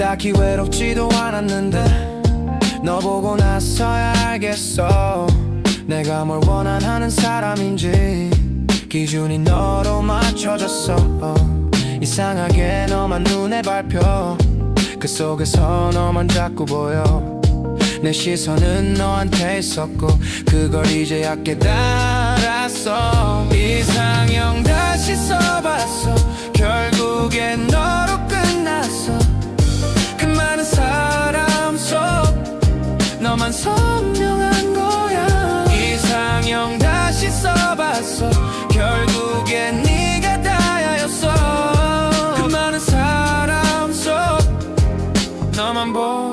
딱히 외롭지도 않았는데 너 보고 나서야 알겠어. 내가 뭘 원하는 사람인지 기준이 너로 맞춰졌어. 이상하게 너만 눈에 밟혀. 그 속에서 너만 자꾸 보여. 내 시선은 너한테 있었고 그걸 이제야 깨달았어 너만 선명한 거야. 이상형 다시 써봤어. 결국엔 네가 다였어. 그 많은 사람 속 너만 보